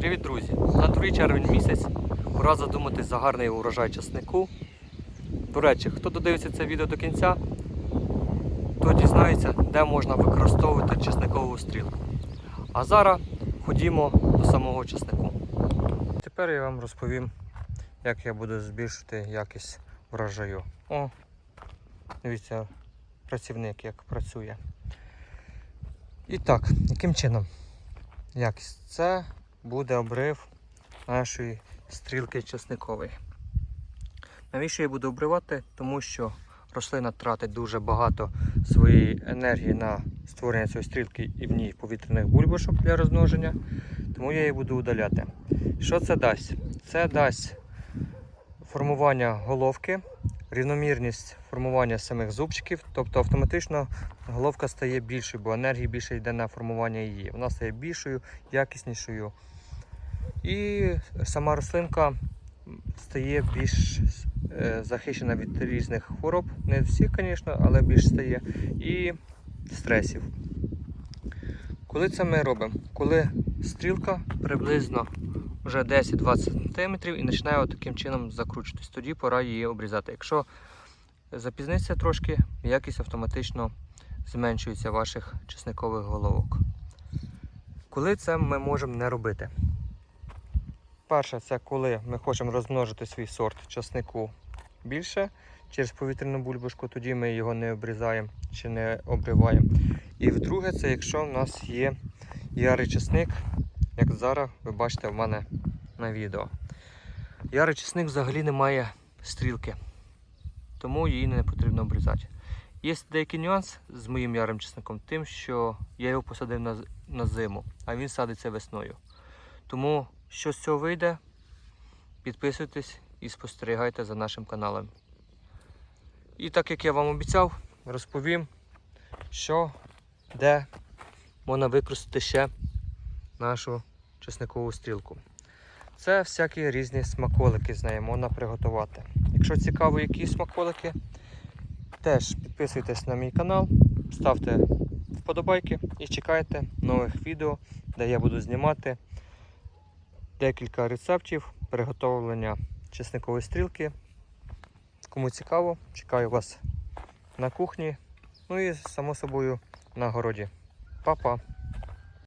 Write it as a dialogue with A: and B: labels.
A: Привіт, друзі! На дворі червень місяць. Пора задуматись за гарний урожай часнику. До речі, хто додивиться це відео до кінця, то дізнається, де можна використовувати часникову стрілку. А зараз ходімо до самого часнику. Тепер я вам розповім, як я буду збільшити якість врожаю. О, дивіться, працівник як працює. І так, яким чином? Якість це буде обрив нашої стрілки часникової. Навіщо я буду обривати? Тому що рослина тратить дуже багато своєї енергії на створення цієї стрілки і в ній повітряних бульбашок для розмноження, тому я її буду удаляти. Що це дасть? Це дасть формування головки, рівномірність формування самих зубчиків, тобто автоматично головка стає більшою, бо енергії більше йде на формування її. Вона стає більшою, якіснішою. І сама рослинка стає більш е, захищена від різних хвороб. Не всі, звісно, але більш стає. І стресів. Коли це ми робимо? Коли стрілка приблизно вже 10-20 см і починає таким чином закручуватись, тоді пора її обрізати. Якщо запізниться трошки, якість автоматично зменшується ваших чесникових головок. Коли це ми можемо не робити? Перше, це коли ми хочемо розмножити свій сорт часнику більше через повітряну бульбашку, тоді ми його не обрізаємо чи не обриваємо. І вдруге, це якщо в нас є ярий часник, як зараз ви бачите в мене на відео. Ярий часник взагалі не має стрілки, тому її не потрібно обрізати. Є деякий нюанс з моїм ярим чесником, тим, що я його посадив на, на зиму, а він садиться весною. Тому що з цього вийде, підписуйтесь і спостерігайте за нашим каналом. І так як я вам обіцяв, розповім, що де можна використати ще нашу чесникову стрілку. Це всякі різні смаколики з можна приготувати. Якщо цікаво, які смаколики, теж підписуйтесь на мій канал, ставте вподобайки і чекайте нових відео, де я буду знімати декілька рецептів приготовлення чесникової стрілки. Кому цікаво, чекаю вас на кухні. Ну і само собою на городі. Па-па!